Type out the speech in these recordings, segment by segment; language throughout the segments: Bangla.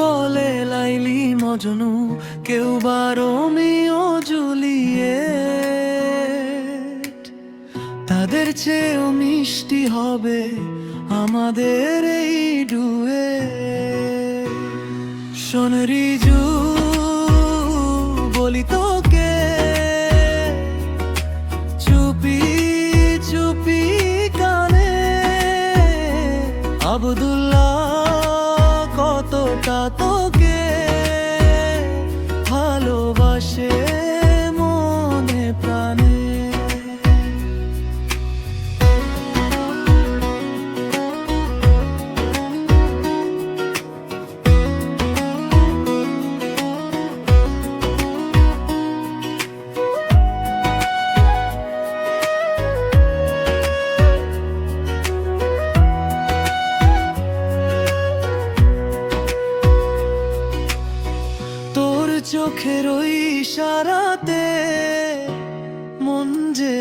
বলে লাইলি মজনু, কেউ বা জুলিয়ে তাদের চেয়েও মিষ্টি হবে আমাদের এই ডুয়ে সোনরিজু বলি তোকে, চুপি চুপি কানে, আবদুল্লাহ তোকে ভালোবাসে চোখের ওই সারাতে মন যে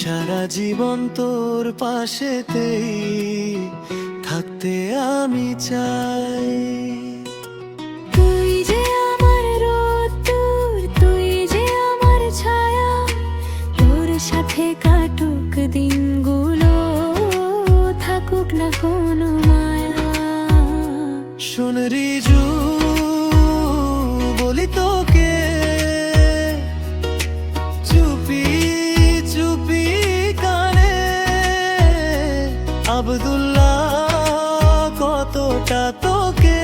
সারা জীবন তোর পাশেতেই থাকতে আমি চাই। আবদুল্লাহ কতটা তোকে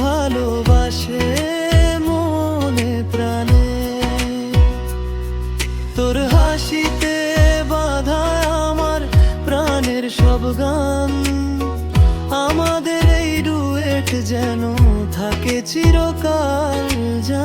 ভালোবাসে মনে প্রাণে? তোর হাসিতে বাধা আমার প্রাণের সব গান। আমাদের এই ডুয়েট যেন থাকে চিরকাল যা